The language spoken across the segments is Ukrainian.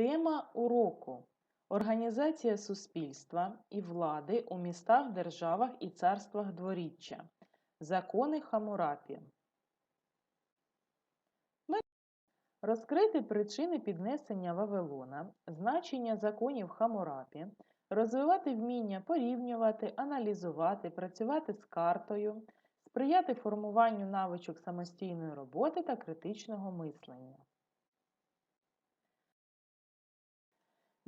Тема уроку Організація суспільства і влади у містах, державах і царствах дворіччя. Закони Хамурапі. Розкрити причини піднесення Вавилона, значення законів Хамурапі, розвивати вміння порівнювати, аналізувати, працювати з картою, сприяти формуванню навичок самостійної роботи та критичного мислення.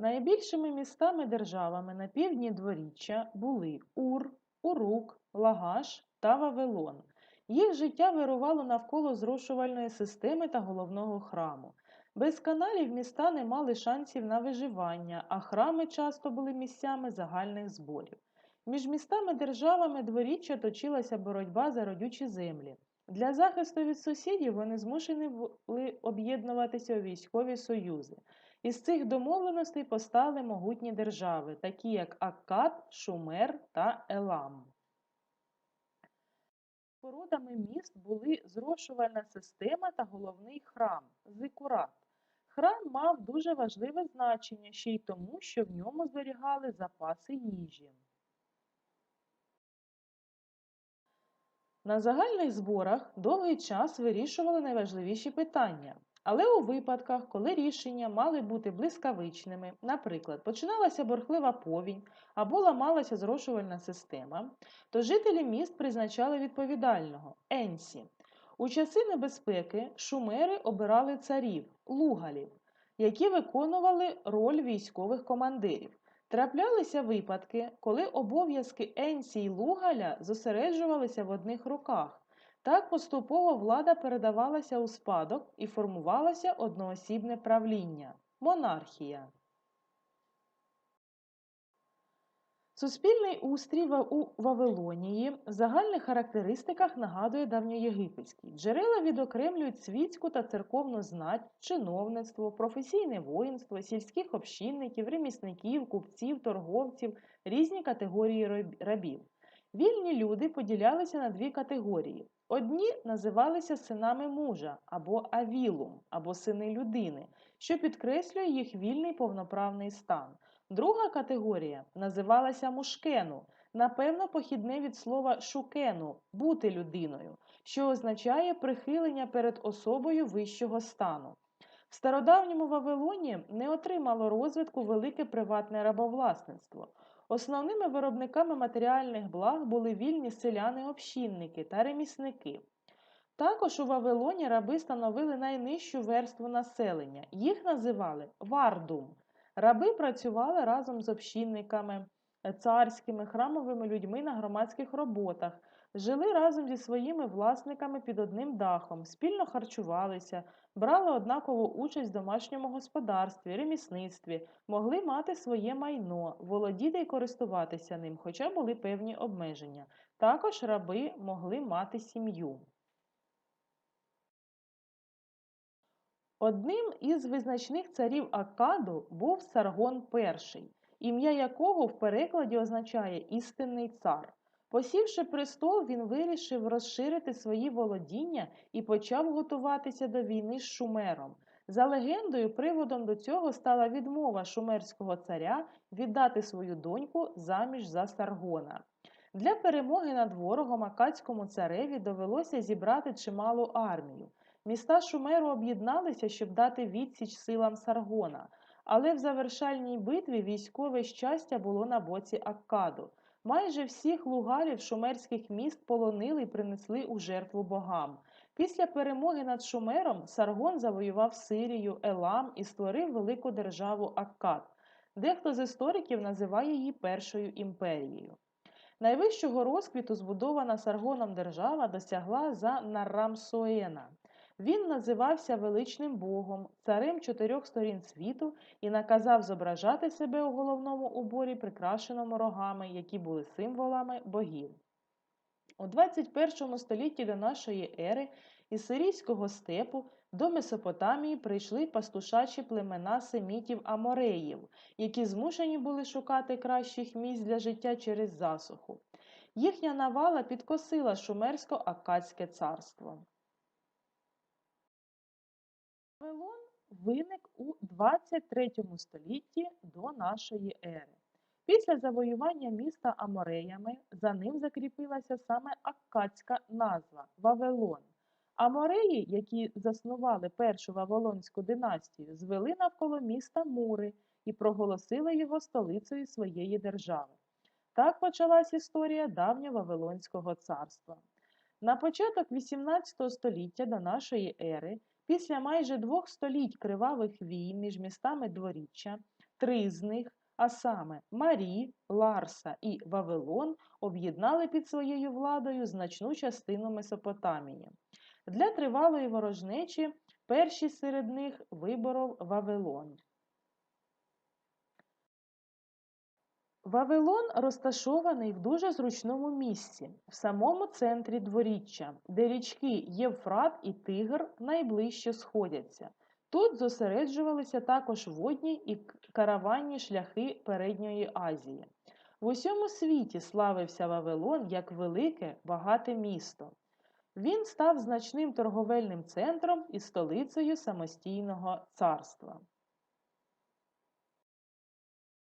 Найбільшими містами-державами на півдні дворіччя були Ур, Урук, Лагаш та Вавилон. Їх життя вирувало навколо зрошувальної системи та головного храму. Без каналів міста не мали шансів на виживання, а храми часто були місцями загальних зборів. Між містами-державами дворіччя точилася боротьба за родючі землі. Для захисту від сусідів вони змушені були об'єднуватися у військові союзи. Із цих домовленостей постали могутні держави, такі як Аккад, Шумер та Елам. Спорудами міст були зрошувальна система та головний храм Зикурат. Храм мав дуже важливе значення ще й тому, що в ньому зберігали запаси їжі. На загальних зборах довгий час вирішували найважливіші питання. Але у випадках, коли рішення мали бути блискавичними, наприклад, починалася борхлива повінь або ламалася зрошувальна система, то жителі міст призначали відповідального енсі. У часи небезпеки шумери обирали царів, лугалів, які виконували роль військових командирів. Траплялися випадки, коли обов'язки енсі й лугаля зосереджувалися в одних руках. Так поступово влада передавалася у спадок і формувалося одноосібне правління монархія. Суспільний устрій у Вавилонії в загальних характеристиках нагадує давньоєгипетський. Джерела відокремлюють світську та церковну знать, чиновництво, професійне воїнство, сільських общинників, ремісників, купців, торговців, різні категорії рабів. Вільні люди поділялися на дві категорії. Одні називалися синами мужа або авілум, або сини людини, що підкреслює їх вільний повноправний стан. Друга категорія називалася мушкену, напевно, похідне від слова шукену бути людиною, що означає прихилення перед особою вищого стану. В стародавньому Вавилоні не отримало розвитку велике приватне рабовласництво. Основними виробниками матеріальних благ були вільні селяни-общинники та ремісники. Також у Вавилоні раби становили найнижчу верству населення. Їх називали вардум. Раби працювали разом з общинниками, царськими, храмовими людьми на громадських роботах, жили разом зі своїми власниками під одним дахом, спільно харчувалися, брали однакову участь в домашньому господарстві, ремісництві, могли мати своє майно, володіти і користуватися ним, хоча були певні обмеження. Також раби могли мати сім'ю. Одним із визначних царів Акаду був Саргон І, ім'я якого в перекладі означає істинний цар. Посівши престол, він вирішив розширити свої володіння і почав готуватися до війни з Шумером. За легендою, приводом до цього стала відмова шумерського царя віддати свою доньку заміж за Саргона. Для перемоги над ворогом Акадському цареві довелося зібрати чималу армію. Міста Шумеру об'єдналися, щоб дати відсіч силам Саргона, але в завершальній битві військове щастя було на боці Аккаду. Майже всіх лугарів шумерських міст полонили і принесли у жертву богам. Після перемоги над Шумером Саргон завоював Сирію, Елам і створив велику державу Аккад. Дехто з істориків називає її Першою імперією. Найвищого розквіту збудована Саргоном держава досягла за Наррамсоена. Він називався величним богом, царем чотирьох сторін світу і наказав зображати себе у головному уборі, прикрашеному рогами, які були символами богів. У 21 столітті до нашої ери із сирійського степу до Месопотамії прийшли пастушачі племена семітів Амореїв, які змушені були шукати кращих місць для життя через засуху. Їхня навала підкосила шумерсько-аккадське царство. Вавилон виник у 23 столітті до нашої ери. Після завоювання міста Амореями за ним закріпилася саме аккадська назва Вавилон. Амореї, які заснували першу Вавилонську династію, звели навколо міста мури і проголосили його столицею своєї держави. Так почалась історія давнього Вавилонського царства. На початок XVIII століття до нашої ери, після майже двох століть кривавих війн між містами дворіччя, три з них, а саме Марі, Ларса і Вавилон, об'єднали під своєю владою значну частину Месопотамії. Для тривалої ворожнечі перші серед них виборов Вавилон. Вавилон розташований в дуже зручному місці, в самому центрі дворіччя, де річки Євфрат і Тигр найближче сходяться. Тут зосереджувалися також водні і караванні шляхи Передньої Азії. В усьому світі славився Вавилон як велике, багате місто. Він став значним торговельним центром і столицею самостійного царства.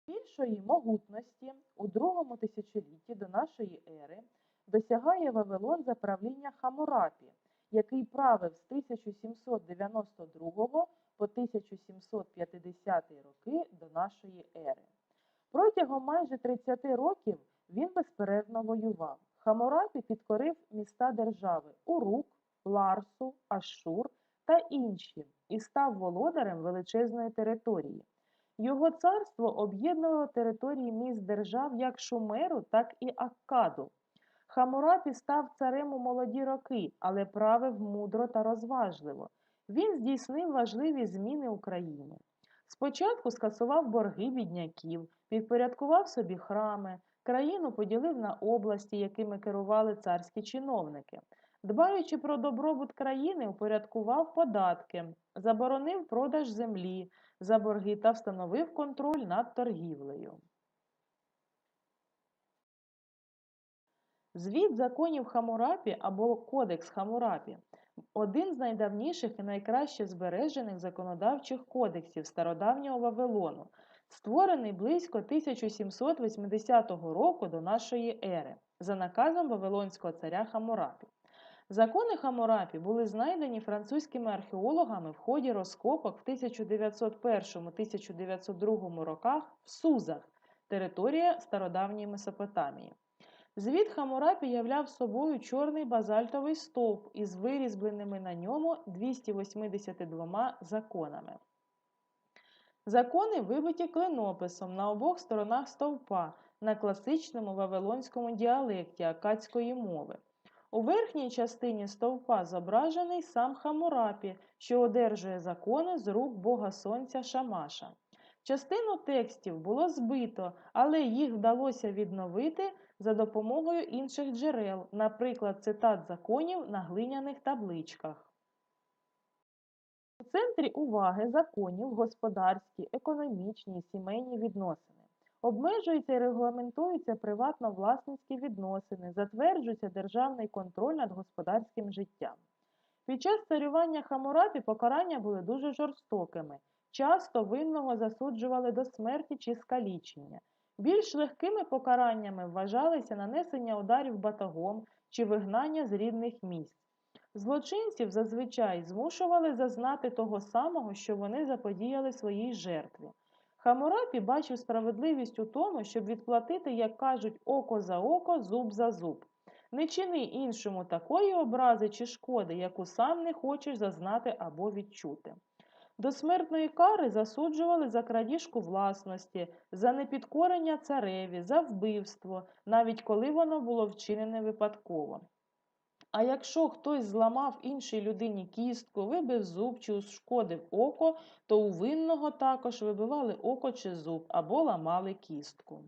Більшої могутності у другому тисячолітті до нашої ери досягає Вавилон за правління Хамурапі, який правив з 1792 по 1750 роки до нашої ери. Протягом майже 30 років він безперервно воював. Хамурапі підкорив міста держави Урук, Ларсу, Ашур та інші і став володарем величезної території. Його царство об'єднувало території міст держав як Шумеру, так і Аккаду. Хамурапі став царем у молоді роки, але правив мудро та розважливо. Він здійснив важливі зміни Україні. Спочатку скасував борги бідняків, підпорядкував собі храми, країну поділив на області, якими керували царські чиновники. Дбаючи про добробут країни, упорядкував податки, заборонив продаж землі за борги та встановив контроль над торгівлею. Звіт законів Хамурапі або Кодекс Хамурапі один з найдавніших і найкраще збережених законодавчих кодексів стародавнього Вавилону, створений близько 1780 року до нашої ери за наказом Вавилонського царя Хамурапі. Закони Хамурапі були знайдені французькими археологами в ході розкопок в 1901-1902 роках в Сузах, територія стародавньої Месопотамії. Звіт Хамурапі являв собою чорний базальтовий стовп із вирізбленими на ньому 282 законами. Закони вибиті клинописом на обох сторонах стовпа на класичному вавилонському діалекті акадської мови. У верхній частині стовпа зображений сам Хамурапі, що одержує закони з рук Бога Сонця Шамаша. Частину текстів було збито, але їх вдалося відновити за допомогою інших джерел, наприклад, цитат законів на глиняних табличках. У центрі уваги законів господарські, економічні сімейні відносини. Обмежуються і регламентуються приватно-власницькі відносини, затверджується державний контроль над господарським життям. Під час царювання Хамурапі покарання були дуже жорстокими. Часто винного засуджували до смерті чи скалічення. Більш легкими покараннями вважалися нанесення ударів батагом чи вигнання з рідних місць. Злочинців зазвичай змушували зазнати того самого, що вони заподіяли своїй жертві. Хамурапі бачив справедливість у тому, щоб відплатити, як кажуть, око за око, зуб за зуб. Не чини іншому такої образи чи шкоди, яку сам не хочеш зазнати або відчути. До смертної кари засуджували за крадіжку власності, за непідкорення цареві, за вбивство, навіть коли воно було вчинене випадково. А якщо хтось зламав іншій людині кістку, вибив зуб чи ушкодив око, то у винного також вибивали око чи зуб або ламали кістку.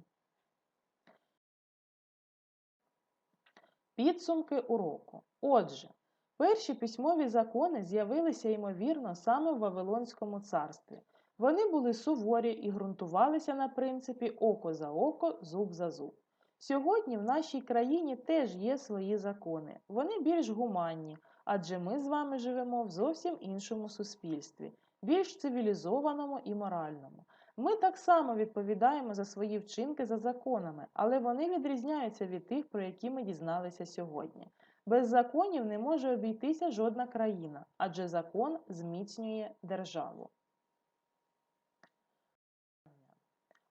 Підсумки уроку. Отже, перші письмові закони з'явилися, ймовірно, саме в Вавилонському царстві. Вони були суворі і ґрунтувалися на принципі око за око, зуб за зуб. Сьогодні в нашій країні теж є свої закони. Вони більш гуманні, адже ми з вами живемо в зовсім іншому суспільстві. більш цивілізованому і моральному. Ми так само відповідаємо за свої вчинки за законами, але вони відрізняються від тих, про які ми дізналися сьогодні. Без законів не може обійтися жодна країна, адже закон зміцнює державу.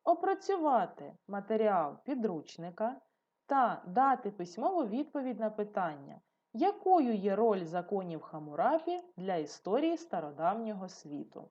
Опрацювати матеріал підручника та дати письмову відповідь на питання, якою є роль законів Хамурапі для історії стародавнього світу.